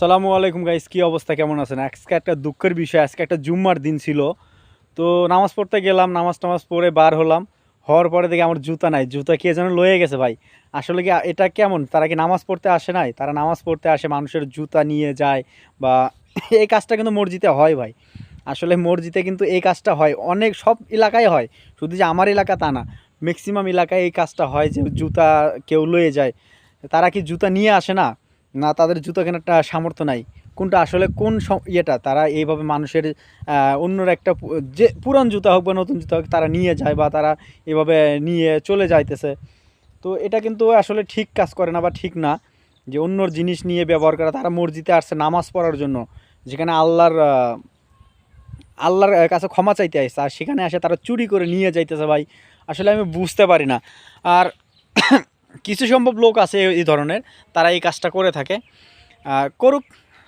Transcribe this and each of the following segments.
সালামু আলাইকুম গাইস কি অবস্থা, কেমন আছেন? আজকে একটা দুঃখের বিষয়, আজকে একটা জুম্মার দিন ছিল। তো নামাজ পড়তে গেলাম, নামাজ টামাজ পড়ে বার হলাম। হওয়ার পরে দেখি আমার জুতা নাই, জুতা কে যেন লয়ে গেছে ভাই। আসলে কি, এটা কেমন? তারা কি নামাজ পড়তে আসে নাই? তারা নামাজ পড়তে আসে, মানুষের জুতা নিয়ে যায় বা এই কাজটা কিন্তু মসজিদে হয় ভাই। আসলে মসজিদে কিন্তু এই কাজটা হয়, অনেক সব এলাকায় হয়। শুধু যে আমার এলাকা তা না ম্যাক্সিমাম এলাকায় এই কাজটা হয় যে জুতা কেউ লয়ে যায়। তারা কি জুতা নিয়ে আসে না? না তাদের জুতো কেনার একটা সামর্থ্য নাই। কোনটা আসলে কোন ইয়েটা? তারা এইভাবে মানুষের অন্যর একটা যে পুরান জুতা হোক বা নতুন জুতা হোক, তারা নিয়ে যায় বা তারা এভাবে নিয়ে চলে যাইতেছে। তো এটা কিন্তু আসলে ঠিক কাজ করে না বা ঠিক না যে অন্যর জিনিস নিয়ে ব্যবহার করা। তারা মসজিদে আসছে নামাজ পড়ার জন্য, যেখানে আল্লাহর আল্লাহর কাছে ক্ষমা চাইতে আসছে আর সেখানে আসে তারা চুরি করে নিয়ে যাইতেছে ভাই। আসলে আমি বুঝতে পারি না। আর কিছু সম্ভব লোক আছে এই ধরনের, তারা এই কাজটা করে থাকে। করুক,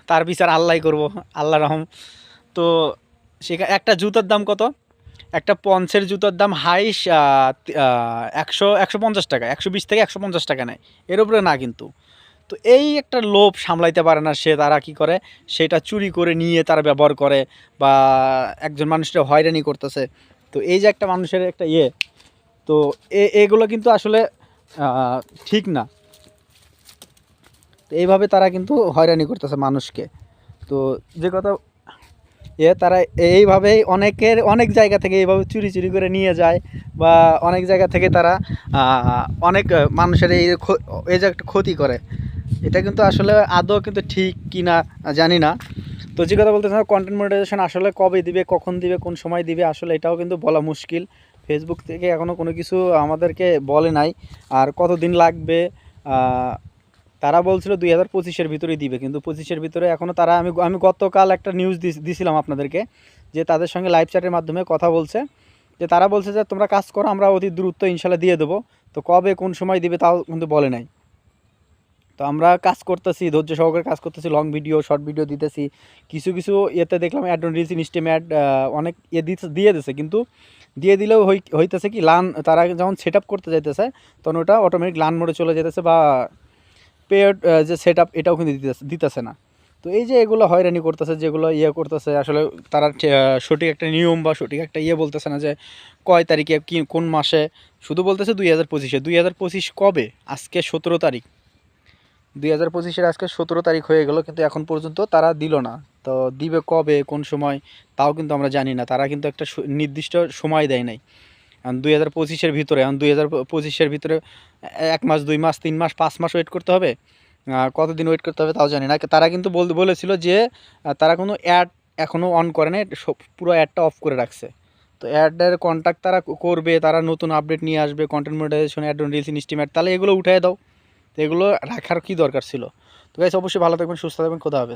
তার বিচার আল্লাহ করব, আল্লাহ রহম। তো সেখানে একটা জুতার দাম কত? একটা পঞ্চের জুতার দাম হাইস একশো একশো পঞ্চাশ টাকা, একশো বিশ থেকে একশো পঞ্চাশ টাকা নেয়। এর উপরে না কিন্তু। তো এই একটা লোভ সামলাইতে পারে না সে, তারা কি করে? সেটা চুরি করে নিয়ে তারা ব্যবহার করে বা একজন মানুষটা হয়রানি করতেছে। তো এই যে একটা মানুষের একটা ইয়ে তো এগুলো কিন্তু আসলে ঠিক না। তো এইভাবে তারা কিন্তু হয়রানি করতেছে মানুষকে। তো যে কথা এ তারা এইভাবেই অনেকের, অনেক জায়গা থেকে এইভাবে চুরি চুরি করে নিয়ে যায় বা অনেক জায়গা থেকে তারা অনেক মানুষের এই এই যে একটা ক্ষতি করে। এটা কিন্তু আসলে আদৌ কিন্তু ঠিক কি না জানি না। তো যে কথা বলতেছে কন্টেন্ট মনিটাইজেশন আসলে কবে দিবে, কখন দিবে, কোন সময় দিবে, আসলে এটাও কিন্তু বলা মুশকিল। ফেসবুক থেকে এখনও কোনো কিছু আমাদেরকে বলে নাই। আর কত দিন লাগবে তারা বলছিল দুই হাজার পঁচিশের ভিতরেই দিবে, কিন্তু পঁচিশের ভিতরে এখনও তারা, আমি আমি গতকাল একটা নিউজ দিছিলাম আপনাদেরকে, যে তাদের সঙ্গে লাইভ চ্যাটের মাধ্যমে কথা বলছে, যে তারা বলছে যে তোমরা কাজ করো, আমরা অতি দ্রুত ইনশাল্লাহ দিয়ে দেবো। তো কবে, কোন সময় দিবে তাও কিন্তু বলে নাই। তো আমরা কাজ করতেছি, ধৈর্য সহকারে কাজ করতেছি লং ভিডিও শর্ট ভিডিও দিতেছি। কিছু কিছু ইয়েতে দেখলাম ad on reels Instagram ad অনেক ইয়ে দিয়ে দিছে। কিন্তু দিয়ে দিলেও হই, হইতেছে কি লান তারা যখন সেট করতে যাইতেছে, তখন ওটা অটোমেটিক লান মোডে চলে যেতেছে বা পেড যে সেট এটাও কিন্তু দিতেছে না। তো এই যে এগুলো হয়রানি করতেছে, যেগুলো ইয়ে করতেছে, আসলে তারা সঠিক একটা নিয়ম বা সঠিক একটা ইয়ে বলতেছে না যে কয় তারিখে, কি, কোন মাসে। শুধু বলতেছে দুই হাজার পঁচিশে। দুই হাজার পঁচিশ কবে? আজকে সতেরো তারিখ। দুই হাজার পঁচিশের আজকে সতেরো তারিখ হয়ে গেল, কিন্তু এখন পর্যন্ত তারা দিল না। তো দিবে কবে, কোন সময়, তাও কিন্তু আমরা জানি না। তারা কিন্তু একটা নির্দিষ্ট সময় দেয় নাই। দুই হাজার পঁচিশের ভিতরে এখন দুই হাজার পঁচিশের ভিতরে এক মাস, দুই মাস, তিন মাস, পাঁচ মাস ওয়েট করতে হবে। কতদিন ওয়েট করতে হবে তাও জানি না। তারা কিন্তু বল- বলেছিল যে তারা কোনো অ্যাড এখনও অন করে নাই পুরো অ্যাডটা অফ করে রাখছে। তো অ্যাডের কন্ট্যাক্ট তারা করবে, তারা নতুন আপডেট নিয়ে আসবে content monetisation ad reels Instagram তাহলে এগুলো উঠিয়ে দাও। তো এগুলো রাখার কি দরকার ছিল? তো গাইস অবশ্যই ভালো থাকবেন, সুস্থ থাকবেন কোথাও হবে